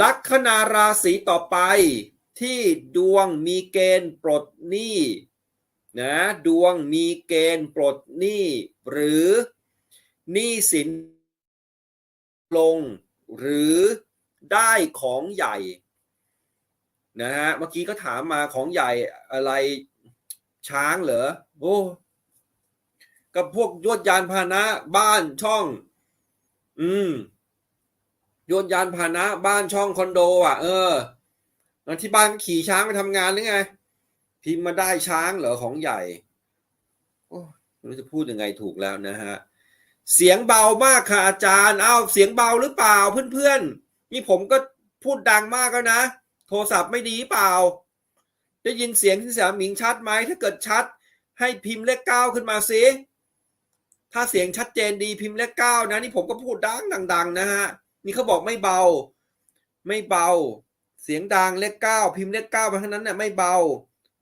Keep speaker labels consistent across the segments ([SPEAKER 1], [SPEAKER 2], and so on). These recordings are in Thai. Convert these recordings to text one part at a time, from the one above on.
[SPEAKER 1] ลัคนาราศีต่อไปที่ดวงมีเกณฑ์ปลดหนี้นะดวงมีเกณฑ์ปลดหนี้หรือหนี้สินลงหรือได้ของใหญ่นะฮะเมื่อกี้ก็ถามมาของใหญ่อะไรช้างเหรอโอ้กับพวกยวดยานพาหนะบ้านช่อง อืม โยวดยานพาหนะ บ้านช่องคอนโด อะ เออที่บ้านขี่ช้างไปทำงานหรือไง พิมพ์มาได้ช้างเหรอของใหญ่ โอ้ไม่รู้จะพูดยังไงถูกแล้วนะฮะ เสียงเบามากค่ะอาจารย์อ้าวเสียงเบาหรือเปล่าเพื่อนๆ นี่ผมก็พูดดังมากแล้วนะ โทรศัพท์ไม่ดีเปล่า ได้ยินเสียงที่สยามหมิงชัดไหม ถ้าเกิดชัด ให้พิมพ์เลขเก้าขึ้นมาสิ ถ้าเสียงชัดเจนดีพิมพ์เลขเก้านะ นี่ผมก็พูดดังดังๆนะฮะ นี่เขาบอกไม่เบา ไม่เบา เสียงดังเลขเก้าพิมพ์เลขเก้ามาทั้งนั้นเนี่ยไม่เบา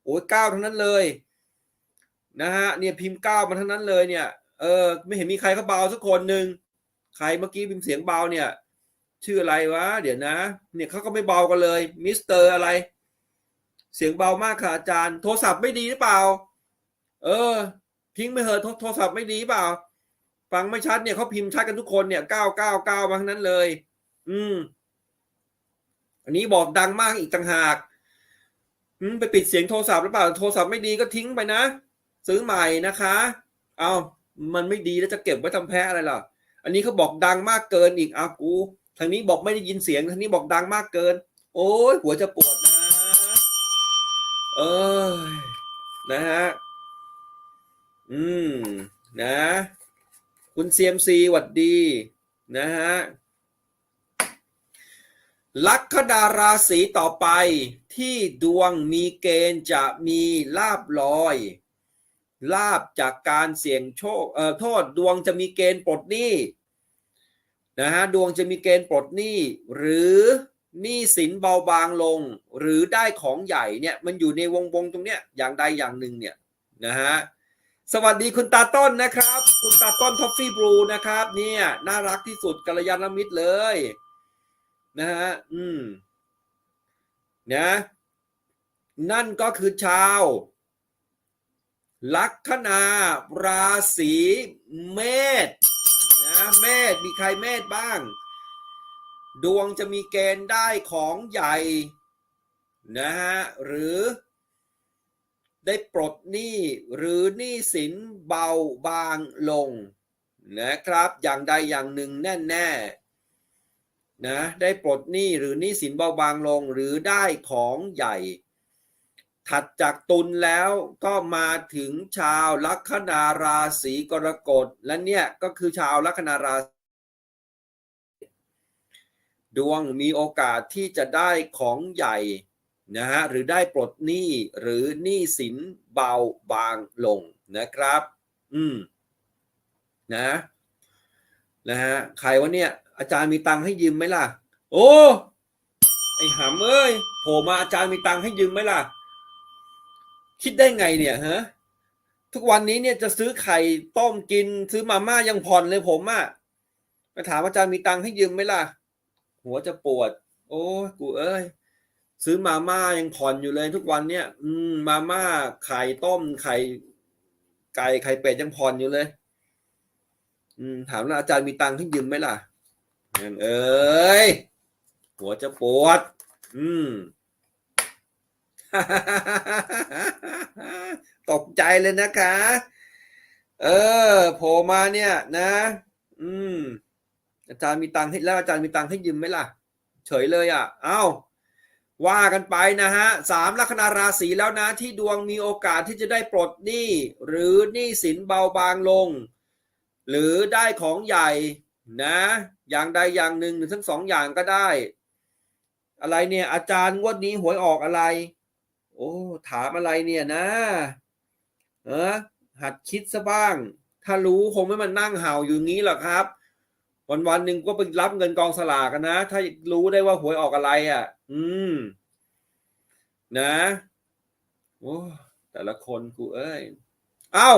[SPEAKER 1] โอ้ยเก้าทั้งนั้นเลยนะฮะเนี่ยพิมพ์เก้ามาทั้งนั้นเลยเนี่ยเออไม่เห็นมีใครเขาเบาสักคนหนึ่งใครเมื่อกี้พิมพ์เสียงเบาเนี่ย ชื่ออะไรวะ เดี๋ยวนะ เนี่ยเขาก็ไม่เบากันเลยมิสเตอร์อะไร เสียงเบามากค่ะอาจารย์ โทรศัพท์ไม่ดีหรือเปล่า เออ ทิ้งไปเหอะโทรศัพท์ไม่ดีเปล่า ฟังไม่ชัดเนี่ยเขาพิมพ์ชัดกันทุกคนเนี่ยเก้าเก้าเก้ามาทั้งนั้นเลย อืม อันนี้บอกดังมากอีกต่างหากอืมไปปิดเสียงโทรศัพท์หรือเปล่าโทรศัพท์ไม่ดีก็ทิ้งไปนะ ซื้อใหม่นะคะ เอามันไม่ดีแล้วจะเก็บไว้ทำแพ้อะไรล่ะ อันนี้เขาบอกดังมากเกินอีกอากูทางนี้บอกไม่ได้ยินเสียงทางนี้บอกดังมากเกิน โอ้ยหัวจะปวดนะ เออนะฮะอืม นะ คุณเซียมซีหวัดดีนะฮะลัคนาราศีต่อไปที่ดวงมีเกณฑ์จะมีลาบลอย ลาบจากการเสี่ยงโชคเอ่อโทษดวงจะมีเกณฑ์ปลดหนี้นะฮะดวงจะมีเกณฑ์ปลดหนี้ หรือหนี้สินเบาบางลง หรือได้ของใหญ่เนี่ยมันอยู่ในวงวงตรงเนี้ยอย่างใดอย่างหนึ่งเนี่ยนะฮะ สวัสดีคุณตาต้นนะครับ คุณตาต้นท็อฟฟี่บลูนะครับ เนี่ย น่ารักที่สุดกัลยาณมิตรเลย นะฮะอืมนะนั่นก็คือชาว ลัคนาราศีเมษนะเมษมีใครเมษบ้าง ดวงจะมีเกณฑ์ได้ของใหญ่ นะฮะหรือ ได้ปลดหนี้หรือหนี้สินเบาบางลงนะครับ อย่างใดอย่างหนึ่งแน่แน่ๆนะได้ปลดหนี้หรือหนี้สินเบาบางลงหรือได้ของใหญ่ ถัดจากตุลแล้วก็มาถึงชาวลัคนาราศีกรกฎและเนี่ยก็คือชาวลัคนาราศีดวงมีโอกาสที่จะได้ของใหญ่ นะฮะหรือได้ปลดหนี้หรือหนี้สินเบาบางลงนะครับ อืมนะนะฮะใครวะเนี่ย อาจารย์มีตังค์ให้ยืมไหมล่ะ โอ้ไอ้หำเอ้ยโผล่มาอาจารย์มีตังค์ให้ยืมไหมล่ะ คิดได้ไงเนี่ยฮะทุกวันนี้เนี่ยจะซื้อไข่ต้มกินซื้อมาม่ายังผ่อนเลยผมอะ่ะไปถามอาจารย์มีตังค์ให้ยืมไหมล่ะ หัวจะปวด โอ้กูเอ้ย ซื้อมาม่ายังผ่อนอยู่เลยทุกวันเนี่ย อืม มาม่าไข่ต้มไข่ไก่ไข่เป็ดยังผ่อนอยู่เลย อืม ถามว่าอาจารย์มีตังค์ให้ยืมไหมล่ะเอ้ยหัวจะปวด อืมตกใจเลยนะคะ เออโผล่มาเนี่ยนะ อืม อาจารย์มีตังค์ให้แล้วอาจารย์มีตังค์ให้ยืมไหมล่ะ เฉยเลยอะ เอ้า ว่ากันไปนะฮะสามลัคนาราศีแล้วนะที่ดวงมีโอกาสที่จะได้ปลดหนี้หรือหนี้สินเบาบางลง หรือได้ของใหญ่นะ อย่างใดอย่างหนึ่งหรือทั้งสองอย่างก็ได้ อะไรเนี่ยอาจารย์งวดนี้หวยออกอะไร โอ้ถามอะไรเนี่ยนะเออหัดคิดซะบ้าง ถ้ารู้คงไม่มานั่งเห่าอยู่งี้หรอกครับ วันวันหนึ่งก็ไปรับเงินกองสลากกันนะ ถ้ารู้ได้ว่าหวยออกอะไรอะ อืม นะ โอ้แต่ละคนกูเอ้ย เอ้า